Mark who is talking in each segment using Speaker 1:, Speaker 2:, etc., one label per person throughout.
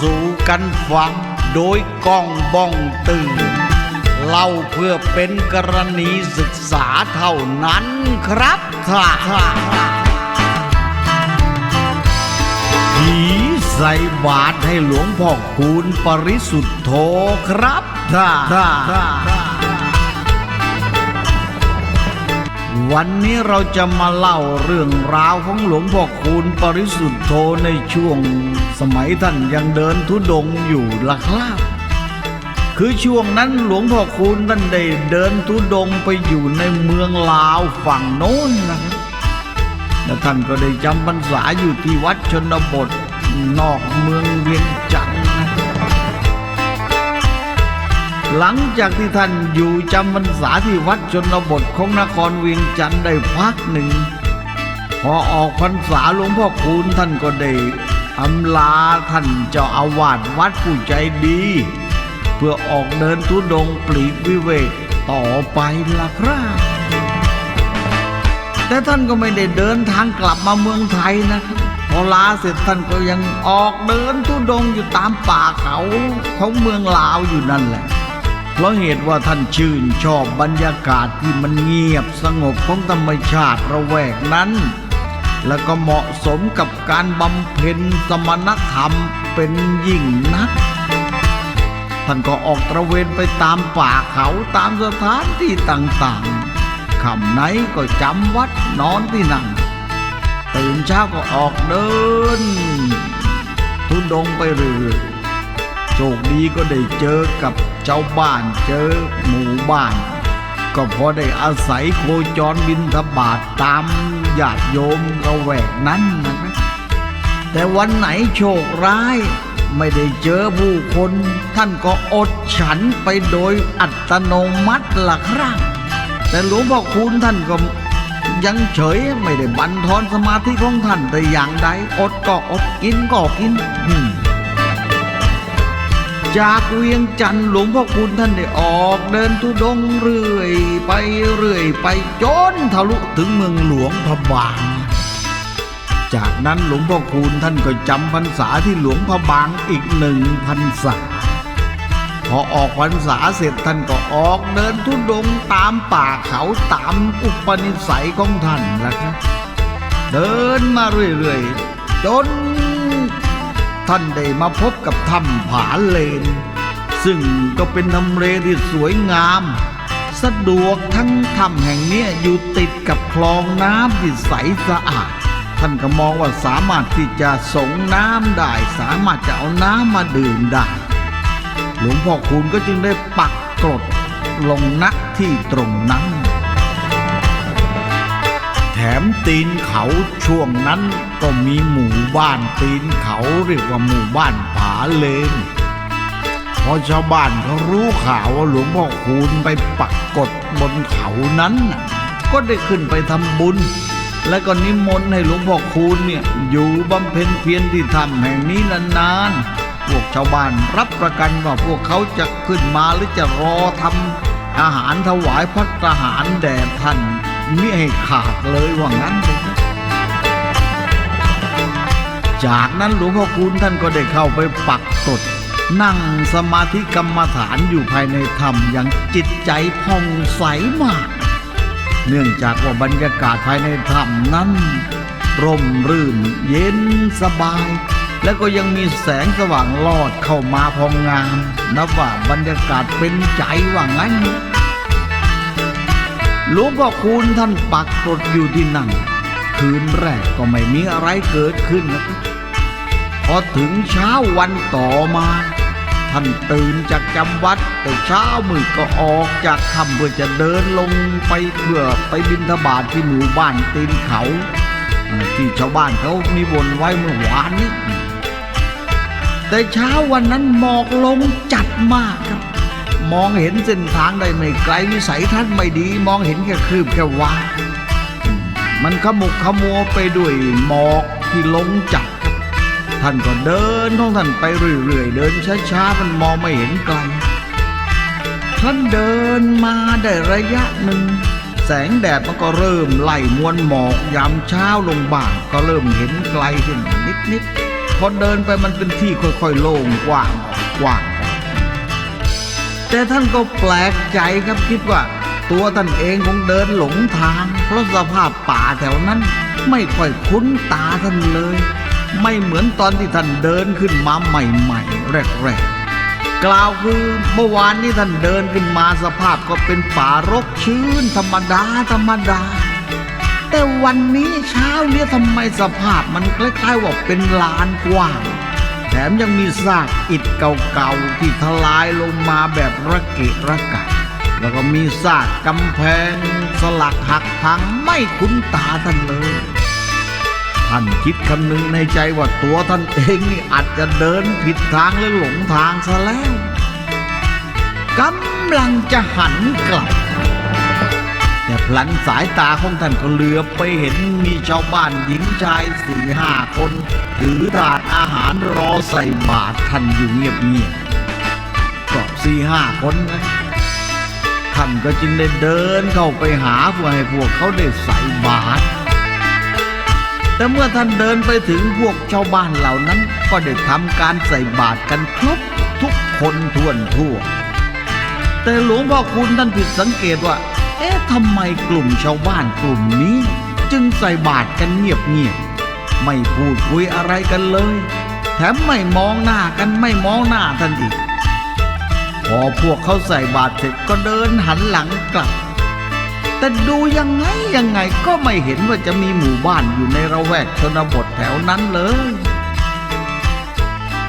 Speaker 1: สู่กันฟัง โดยก้องบ้องตื่นเล่าเพื่อเป็นกรณีศึกษาเท่านั้นครับค่ะผีใส่บาตรให้หลวงพ่อคูณปริสุทธโธครับค่ะ วันนี้เราจะมาเล่าเรื่องราวของหลวงพ่อคูณปริสุทธโธในช่วง สมัยท่านยังเดินทุดงค์อยู่ละครับคือช่วงนั้นหลวงพ่อคูณท่านได้เดินทุดงค์ไปอยู่ในเมืองลาวฝั่งโน้นนะครับและท่านก็ได้จำพรรษาอยู่ที่วัดชนบท นอกเมืองเวียงจันท หลังจากที่ท่านอยู่จำพรรษาที่วัดชนบทของนครเวียงจันทร์ได้พักหนึ่ง พอออกพรรษาหลวงพ่อคูณท่านก็ได้อำลาท่านเจ้าอาวาสวัดผู้ใจดี เพื่อออกเดินทุดงค์ปลีกวิเวกต่อไปล่ะครับแต่ท่านก็ไม่ได้เดินทางกลับมาเมืองไทยนะพอลาเสร็จท่านก็ยังออกเดินทุดงค์อยู่ตามป่าเขาของเมืองลาวอยู่นั่นแหละ เพราะเหตุว่าท่านชื่นชอบบรรยากาศที่มันเงียบสงบของธรรมชาติระแวกนั้น แล้วก็เหมาะสมกับการบำเพ็ญสมณธรรมเป็นยิ่งนัก ท่านก็ออกตระเวนไปตามป่าเขาตามสถานที่ต่างๆค่ำไหนก็จำวัดนอนที่นั่นตื่นเช้าก็ออกเดิน ทุดงไปเรื่อยโชคดีก็ได้เจอกับ เจ้าบ้านเจอหมู่บ้าน ก็พอได้อาศัยโคจรบินทบาทตามญาติโยมระแวกนั้นนะครับแต่วันไหนโชคร้ายไม่ได้เจอผู้คน ท่านก็อดฉันไปโดยอัตโนมัติละครับแต่หลวงพ่อคูณท่านก็ยังเฉยไม่ได้บันทอนสมาธิของท่านแต่อย่างใดอดก็อดกินก็กินอืม จากเวียงจันทร์หลวงพ่อคูณท่านได้ออกเดินทุดงเรื่อย ไปเรื่อย ไปจนทะลุถึงเมืองหลวงพระบาง จากนั้นหลวงพ่อคูณท่านก็จำพรรษาที่หลวงพระบางอีกหนึ่งพรรษา พอออกพรรษาเสร็จท่านก็ออกเดินทุดงตามป่าเขาตามอุปนิสัยของท่านละครับเดินมาเรื่อยๆจน ท่านได้มาพบกับถ้ำผาเลน ซึ่งก็เป็นทำเลที่สวยงาม สะดวกทั้งถ้ำแห่งเนี้ยอยู่ติดกับคลองน้ำที่ใสสะอาด ท่านก็มองว่าสามารถที่จะสงน้ำได้ สามารถจะเอาน้ำมาดื่มได้ หลวงพ่อคูณก็จึงได้ปักกรดลงณที่ตรงนั้น มตีนเขาช่วงนั้นก็มีหมู่บ้านตีนเขาเรียกว่าหมู่บ้านผาเลนพอชาวบ้านเขารู้ข่าวว่าหลวงพ่อคูณไปปักกฎบนเขานั้น ก็ได้ขึ้นไปทำบุญ และก็นิมนต์ให้หลวงพ่อคูณเนี่ยอยู่บำเพ็ญเพียรที่ถ้ำแห่งนี้นานๆ พวกชาวบ้านรับประกันว่าพวกเขาจะขึ้นมาหรือจะรอทำอาหารถวายพระทหารแด่ท่าน ไมิให้ขาดเลยว่างั้นเลยจากนั้นหลวงพ่อคูณท่านก็ได้เข้าไปปักตด นั่งสมาธิกรรมฐานอยู่ภายในถ้ำอย่างจิตใจผ่องใสมาก เนื่องจากว่าบรรยากาศภายในถ้ำนั้น ร่มรื่นเย็นสบาย และก็ยังมีแสงสว่างลอดเข้ามาพองงาม นับว่าบรรยากาศเป็นใจว่างั้น หลวงพ่อคูณท่านปักกรดอยู่ที่นั่น คืนแรกก็ไม่มีอะไรเกิดขึ้นนะครับพอถึงเช้าวันต่อมา ท่านตื่นจากจำวัด แต่เช้ามืดก็ออกจากถ้ำเพื่อจะเดินลงไปเพื่อไปบินทบาทที่หมู่บ้านตีนเขาอ่าที่ชาวบ้านเขามีบนไว้เมื่อวานนี้แต่เช้าวันนั้นหมอกลงจัดมากครับ มองเห็นเส้นทางได้ไม่ไกลวิสัยทัศน์ไม่ดี มองเห็นแค่คืบแค่วามันขมุกขมัวไปด้วยหมอกที่ลงจัดครับท่านก็เดินของท่านไปเรื่อยๆเดินช้าๆมันมองไม่เห็นไกลท่านเดินมาได้ระยะหนึ่ง แสงแดดมันก็เริ่มไล่มวลหมอกยามเช้าลงบ้างก็เริ่มเห็นไกลขึ้นนิดๆพอเดินไปมันเป็นที่ค่อยๆโล่งกว้างกว้าง แต่ท่านก็แปลกใจครับคิดว่า ตัวท่านเองคงเดินหลงทาง เพราะสภาพป่าแถวนั้นไม่ค่อยคุ้นตาท่านเลย ไม่เหมือนตอนที่ท่านเดินขึ้นมาใหม่ๆแรกๆกล่าวคือเมื่อวานนี้ท่านเดินขึ้นมาสภาพก็เป็นป่ารกชื้นธรรมดาธรรมดา แต่วันนี้เช้าเนี่ยทำไมสภาพมันคล้ายๆว่าเป็นลานกว้าง ถมยังมีซากอิฐเก่าๆที่ทลายลงมาแบบระเกะระกะแล้วก็มีซากกำแพง สลักหักพังไม่คุ้นตาท่านเลย ท่านคิดคำนึงในใจว่าตัวท่านเองนี่อาจจะเดินผิดทางหรือหลงทางซะแล้วกำลังจะหันกลับ แต่พลันสายตาของท่านก็เหลือบไปเห็นมีชาวบ้านหญิงชายสี่ห้าคน ถือถาดอาหารรอใส่บาตรท่านอยู่เงียบๆก็สี่ห้าคนนะท่านก็จึงได้เดินเข้าไปหาเพื่อให้พวกเขาได้ใส่บาตรแต่เมื่อท่านเดินไปถึงพวกชาวบ้านเหล่านั้น ก็ได้ทำการใส่บาตรกันครบทุกคนทั่วนทั่ว แต่หลวงพ่อคุณท่านผิดสังเกตว่า อ๊ะทำไมกลุ่มชาวบ้านกลุ่มนี้ จึงใส่บาตรกันเงียบๆไม่พูดคุยอะไรกันเลย แถมไม่มองหน้ากันไม่มองหน้าท่านอีก พอพวกเขาใส่บาตรเสร็จก็เดินหันหลังกลับ แต่ดูยังไงยังไงก็ไม่เห็นว่าจะมีหมู่บ้านอยู่ในระแวกชนบทแถวนั้นเลย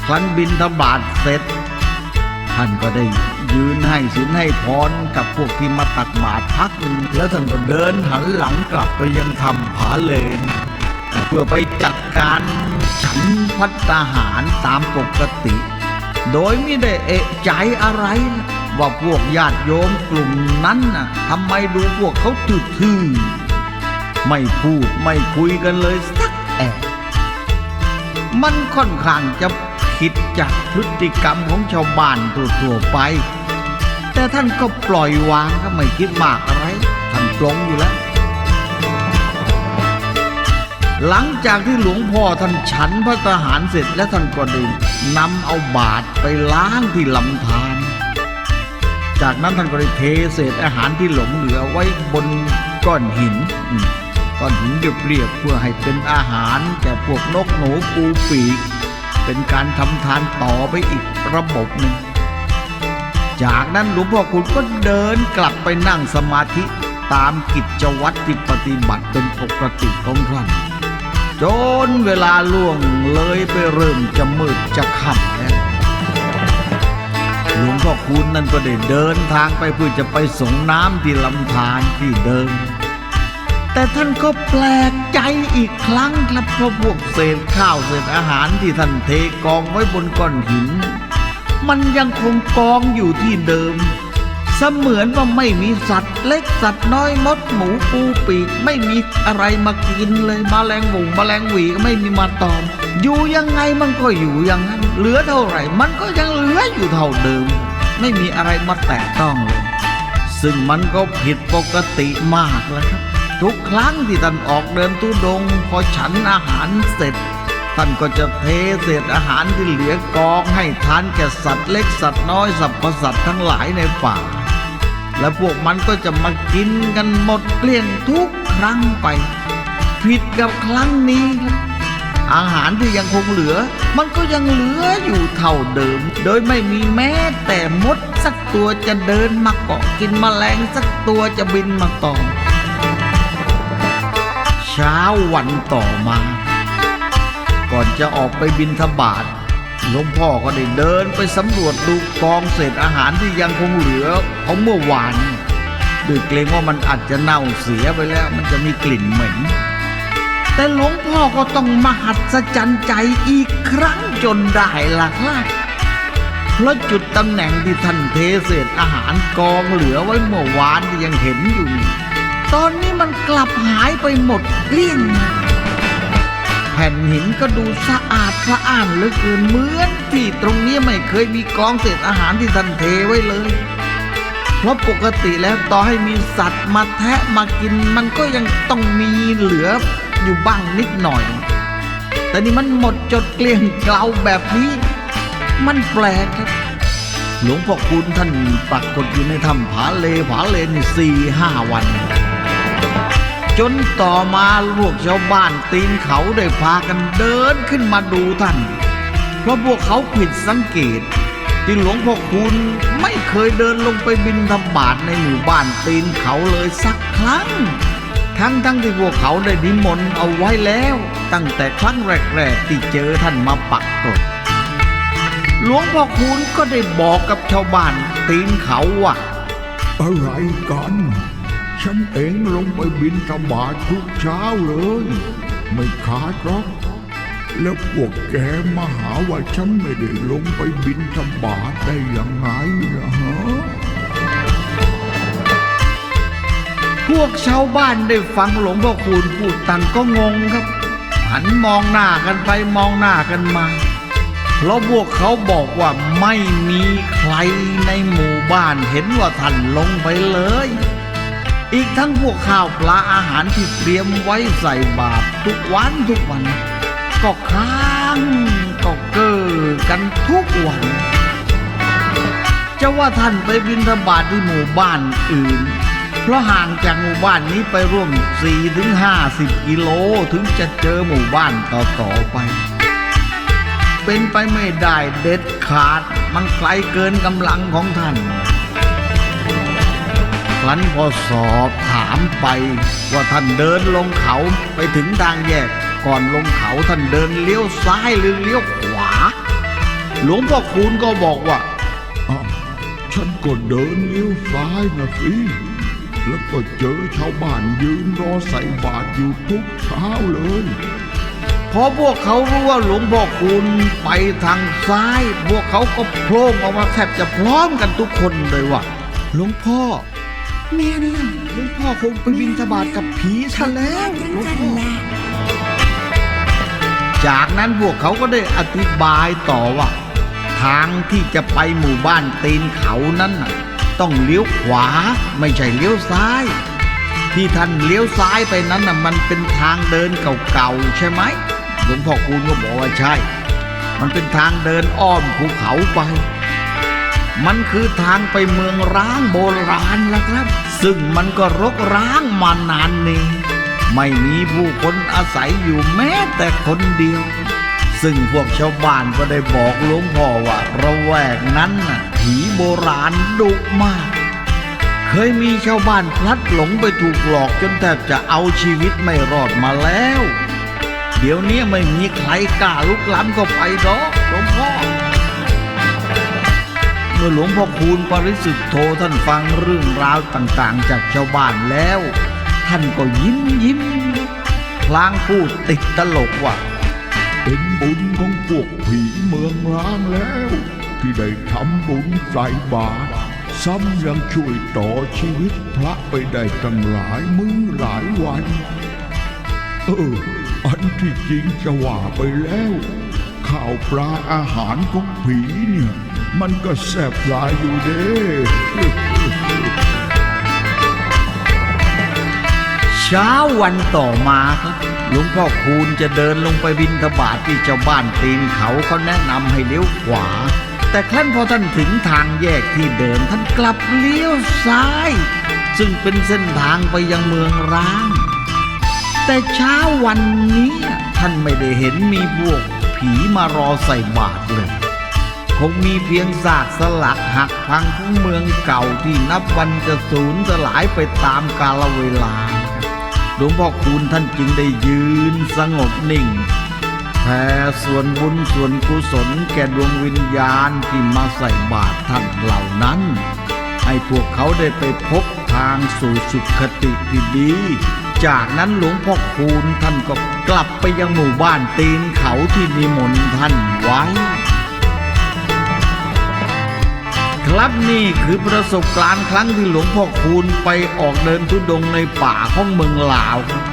Speaker 1: ครั้นบินทบาทเสร็จ ท่านก็ได้ยืนให้ศีลให้พรกับพวกที่มาตักบาตรพักหนึ่งแล้วท่านก็เดินหันหลังกลับไปยังทำผาเลนเพื่อไปจัดการฉันพัตาหารตามปกติ โดยไม่ได้เอะใจอะไรนะว่าพวกญาติโยมกลุ่มนั้นน่ะทำไมดูพวกเขาทื่อๆไม่พูดไม่คุยกันเลยสักแอะมันค่อนข้างจะ ผิดจากพฤติกรรมของชาวบ้านทั่วๆไป แต่ท่านก็ปล่อยวางก็ไม่คิดมากอะไรท่านปลงอยู่แล้ว หลังจากที่หลวงพ่อท่านฉันพระทหารเสร็จแล้วท่านก็ได้นำเอาบาตรไปล้างที่ลำธารจากนั้นท่านก็ได้เทเศษอาหารที่หลงเหลือไว้บนก้อนหินก้อนหินเรียบๆเพื่อให้เป็นอาหารแก่พวกนกหนูปูปีก เป็นการทำทานต่อไปอีกระบบหนึ่ง จากนั้นหลวงพ่อคุณก็เดินกลับไปนั่งสมาธิตามกิจวัตรที่ปฏิบัติเป็นปกติของท่านจนเวลาล่วงเลยไปเริ่มจะมืดจะค่ำแล้วหลวงพ่อคุณนั่นก็ได้เดินทางไปเพื่อจะไปส่งน้ำที่ลำธารที่เดิม แต่ท่านก็แปลกใจอีกครั้งครับเพราะพวกเศษข้าวเศษอาหารที่ท่านเทกองไว้บนก้อนหิน มันยังคงกองอยู่ที่เดิม เสมือนว่าไม่มีสัตว์ เล็กสัตว์น้อยมดหมูปูปีกไม่มีอะไรมากินเลยมแมลงหมูแมลงหวีก็ไม่มีมาตอม อยู่ยังไงมันก็อยู่อย่างนั้นเหลือเท่าไหร่ มันก็ยังเหลืออยู่เท่าเดิม ไม่มีอะไรมาแตะต้องเลย ซึ่งมันก็ผิดปกติมากแล้วครับ ทุกครั้งที่ท่านออกเดินตุดง พอฉันอาหารเสร็จ ท่านก็จะเทเศษอาหารที่เหลือกองให้ทานแก่สัตว์เล็กสัตว์น้อยสัตว์ประสัตว์ทั้งหลายในป่า และพวกมันก็จะมากินกันหมดเกลี้ยงทุกครั้งไป ผิดกับครั้งนี้ครับอาหารที่ยังคงเหลือ มันก็ยังเหลืออยู่เท่าเดิม โดยไม่มีแม้แต่มดสักตัวจะเดินมาเกาะกินแมลงสักตัวจะบินมาตอม ช้าวันต่อมา ก่อนจะออกไปบินทบาทหลวงพ่อก็ได้เดินไปสำรวจดูกองเศษอาหารที่ยังคงเหลือของเมื่อวานด้วยเกรงว่ามันอาจจะเน่าเสียไปแล้ว มันจะมีกลิ่นเหม็น แต่หลวงพ่อก็ต้องมหัศจรรย์ใจอีกครั้งจนได้หลักล่ะเพราะจุดตำแหน่งที่ท่านเทเศษอาหารกองเหลือไว้เมื่อวานที่ยังเห็นอยู่ ตอนนี้มันกลับหายไปหมดเกลี้ยงแผ่นหินก็ดูสะอาดสะอ้านเหลือเกินเหมือนที่ตรงนี้ไม่เคยมีกองเศษอาหารที่ท่านเทไว้เลยเพราะปกติแล้วต่อให้มีสัตว์มาแทะมากินมันก็ยังต้องมีเหลืออยู่บ้างนิดหน่อย แต่นี่มันหมดจดเกลี้ยงเกลาแบบนี้ มันแปลกครับ หลวงพ่อคุณท่านปรากฏอยู่ในถ้ำผาเลผาเลนสี่ห้าวัน จนต่อมาพวกชาวบ้านตีนเขาได้พากันเดินขึ้นมาดูท่าน เพราะพวกเขาผิดสังเกต ที่หลวงพ่อคุณไม่เคยเดินลงไปบินธบาตในหมู่บ้านตีนเขาเลยสักครั้ง ทั้งทั้งที่พวกเขาได้นิมนต์เอาไว้แล้ว ตั้งแต่ครั้งแรกๆที่เจอท่านมาปักกรดหลวงพ่อคูณก็ได้บอกกับชาวบ้านตีนเขาว่า
Speaker 2: อะไรกัน ฉันเองลงไปบินธบาตทุกเช้าเลย ไม่ขาดหรอกแล้วพวกแกมาหาว่าฉันไม่ได้ลงไปบินธบาตได้ยังไงล่ะฮะ
Speaker 1: พวกชาวบ้านได้ฟังหลวงพ่อคูณพูดตังก็งงครับ หันมองหน้ากันไปมองหน้ากันมาเพราะพวกเขาบอกว่าไม่มีใครในหมู่บ้านเห็นว่าท่านลงไปเลย อีกทั้งพวกข้าวปลาอาหารที่เตรียมไว้ใส่บาตรทุกวันทุกวัน ก็ค้างก็เก้อกันทุกวัน จะว่าท่านไปบินธบาตที่หมู่บ้านอื่น เพราะห่างจากหมู่บ้านนี้ไปร่วม4ถึง50 กิโลถึงจะเจอหมู่บ้านต่อๆไปเป็นไปไม่ได้เด็ดขาด มันไกลเกินกำลังของท่าน รั้นพอสอบถามไปว่าท่านเดินลงเขาไปถึงทางแยก ก่อนลงเขาท่านเดินเลี้ยวซ้ายหรือเลี้ยวขวา หลวงพ่อคูณก็บอกว่า
Speaker 2: ฉันก็เดินเลี้ยวซ้ายนะสิแล้วก็เจอชาวบ้านยืนรอใส่บาตรอยู่ทุกเช้าเลย
Speaker 1: พอพวกเขารู้ว่าหลวงพ่อคูณไปทางซ้าย พวกเขาก็โผล่ออกมาแทบจะพร้อมกันทุกคนเลยว่าหลวงพ่อ เนี่ยนี่ยหลวงพ่อคงไปบินสบาทกับผีซะแล้วหลวงพ่อจากนั้นพวกเขาก็ได้อธิบายต่อว่า ทางที่จะไปหมู่บ้านตีนเขานั้นน่ะต้องเลี้ยวขวาไม่ใช่เลี้ยวซ้าย ที่ท่านเลี้ยวซ้ายไปนั้นน่ะมันเป็นทางเดินเก่าๆใช่ไหมหลวงพ่อคูณก็บอกว่าใช่ มันเป็นทางเดินอ้อมภูเขาไป มันคือทางไปเมืองร้างโบราณและครับ ซึ่งมันก็รกร้างมานานนี้ไม่มีผู้คนอาศัยอยู่แม้แต่คนเดียว ซึ่งพวกชาวบ้านก็ได้บอกหลวงพ่อว่าระแวกนั้นน่ะผีโบราณดุมาก เคยมีชาวบ้านพลัดหลงไปถูกหลอกจนแทบจะเอาชีวิตไม่รอดมาแล้ว เดี๋ยวนี้ไม่มีใครกล้าลุกล้ำเข้าไปหรอกหลวงพ เมื่อหลวงพ่อคูณปริสุทธโธท่านฟังเรื่องราวต่างๆ จากชาวบ้านแล้ว ท่านก็ยิ้มยิ้มพลางพูดติดตลกว่า
Speaker 2: เป็นบุญของพวกผีเมืองร้างแล้ว ที่ได้ทำบุญใส่บาตรซ้ำยังช่วยต่อชีวิตพระไปได้ตั้งหลายมื้อหลายวัน เออ อันที่จริงจะว่าไปแล้วข้าวปลาอาหารของผีเนี่ย มันก็แซ่บหลายอยู่เด้
Speaker 1: เช้าวันต่อมาครับหลวงพ่อคูณจะเดินลงไปบินทบาทที่เจ้าบ้านตีนเขาเขาแนะนำให้เลี้ยวขวา แต่ครั้นพอท่านถึงทางแยกที่เดินท่านกลับเลี้ยวซ้าย ซึ่งเป็นเส้นทางไปยังเมืองร้าง แต่เช้าวันนี้ท่านไม่ได้เห็นมีพวกผีมารอใส่บาตรเลย คงมีเพียงซากสลักหักพังของเมืองเก่าที่นับวันจะสูญสลายไปตามกาลเวลา หลวงพ่อคูณท่านจึงได้ยืนสงบนิ่งแผ่ส่วนบุญส่วนกุศลแก่ดวงวิญญาณที่มาใส่บาตรท่านเหล่านั้น ให้พวกเขาได้ไปพบทางสู่สุขติที่ดี จากนั้นหลวงพ่อคูณท่านก็กลับไปยังหมู่บ้านตีนเขาที่นิมนต์ท่านไว้ ครับนี่คือประสบการณ์ครั้งที่หลวงพ่อคูณไปออกเดินทุดงในป่าของเมืองลาวครับ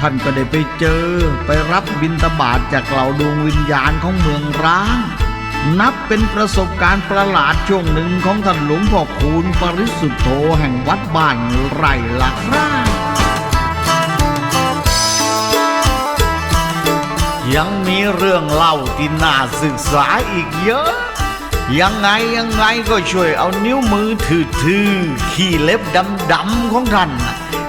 Speaker 1: ท่านก็ได้ไปเจอไปรับบิณฑบาตจากเหล่าดวงวิญญาณของเมืองร้าง นับเป็นประสบการณ์ประหลาดช่วงหนึ่งของท่านหลวงพ่อคูณปริสุทธโธแห่งวัดบ้านไร่ละครับยังมีเรื่องเล่าที่น่าศึกษาอีกเยอะ ยังไงยังไงก็ช่วยเอานิ้วมือถือๆขี้เล็บดำๆของท่าน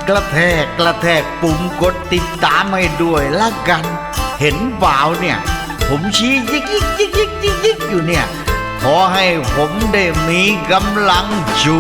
Speaker 1: กระแทกกระแทกปุ่มกดติดตามให้ด้วยละกัน เห็นเปล่าเนี่ย ผมชี้ยิกยิกยิกยิกยิกยิกอยู่เนี่ย ขอให้ผมได้มีกำลังจู